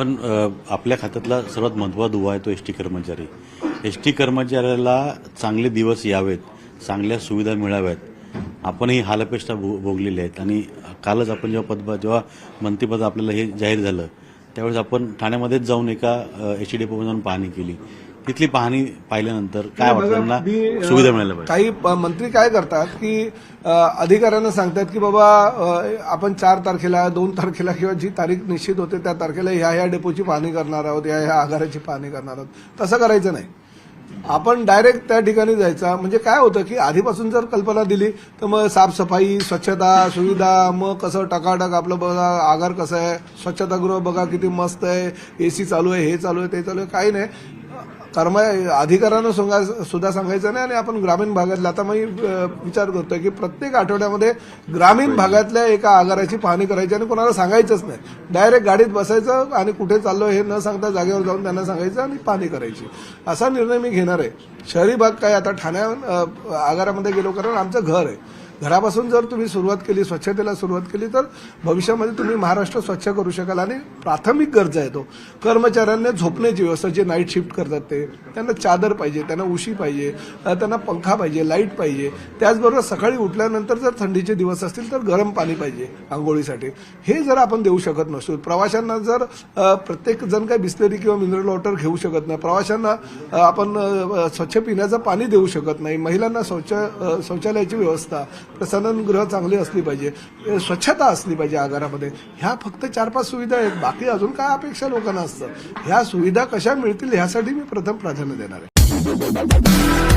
पण आपल्या खात्यातला सर्वात महत्त्वाचा दुवा आहे तो एस टी कर्मचारी. एस टी कर्मचाऱ्याला चांगले दिवस यावेत चांगल्या सुविधा मिळाव्यात. आपणही हालपेष्टा भो भोगलेल्या आहेत आणि कालच आपण जेव्हा पद जेव्हा मंत्रिपद आपल्याला हे जाहीर झालं त्यावेळेस आपण ठाण्यामध्येच जाऊन एका एस टी डेपोमध्ये जाऊन पाहणी केली. तिथली पाहणी पाहिल्यानंतर काय वाटतं? त्यांना सुविधा मिळायला पाहिजे. काही मंत्री काय करतात की अधिकाऱ्यांना सांगतात की बाबा आपण चार तारखेला दोन तारखेला किंवा जी तारीख निश्चित होते त्या तारखेला ह्या ह्या डेपोची पाहणी करणार आहोत ह्या ह्या आगाराची पाहणी करणार आहोत. तसं करायचं नाही. आपण डायरेक्ट त्या ठिकाणी जायचा. म्हणजे काय होतं की आधीपासून जर कल्पना दिली तर मग साफसफाई स्वच्छता सुविधा मग कसं टकाटक आपलं बघा आगार कसं आहे? स्वच्छतागृह बघा किती मस्त आहे. एसी चालू आहे हे चालू आहे ते चालू आहे. काही नाही. कर्म अधिकाऱ्यांना सांगा- सुद्धा सांगायचं नाही आणि आपण ग्रामीण भागातल्या आता मी विचार करतोय की प्रत्येक आठवड्यामध्ये ग्रामीण भागातल्या एका आगाराची पाहणी करायची आणि कोणाला सांगायचंच नाही. डायरेक्ट गाडीत बसायचं आणि कुठे चाललो हे न सांगता जागेवर जाऊन त्यांना सांगायचं आणि पाहणी करायची. असा निर्णय मी घेणार आहे. शहरी भाग काय आता ठाण्या आगारामध्ये गेलो कारण आमचं घर आहे. घरापासून जर तुम्ही सुरुवात केली स्वच्छतेला सुरुवात केली तर भविष्यामध्ये तुम्ही महाराष्ट्र स्वच्छ करू शकाल आणि प्राथमिक गरजा आहे तो हो. कर्मचाऱ्यांना झोपण्याची व्यवस्था जे नाईट शिफ्ट करतात ते. त्यांना चादर पाहिजे त्यांना उशी पाहिजे त्यांना पंखा पाहिजे लाइट पाहिजे. त्याचबरोबर सकाळी उठल्यानंतर जर थंडीचे दिवस असतील तर गरम पाणी पाहिजे आंघोळीसाठी. हे जर आपण देऊ शकत नसतो प्रवाशांना जर प्रत्येक जण काही बिस्लरी किंवा मिनरल वॉटर घेऊ शकत नाही प्रवाशांना आपण स्वच्छ पिण्याचं पाणी देऊ शकत नाही. महिलांना शौच शौचालयाची व्यवस्था प्रसाधनगृह चांगली असली पाहिजे स्वच्छता असली पाहिजे आगारामध्ये. ह्या फक्त चार पाच सुविधा आहेत. बाकी अजून काय अपेक्षा लोकांना असतं? ह्या सुविधा कशा मिळतील ह्यासाठी मी प्रथम प्राधान्य देणार आहे.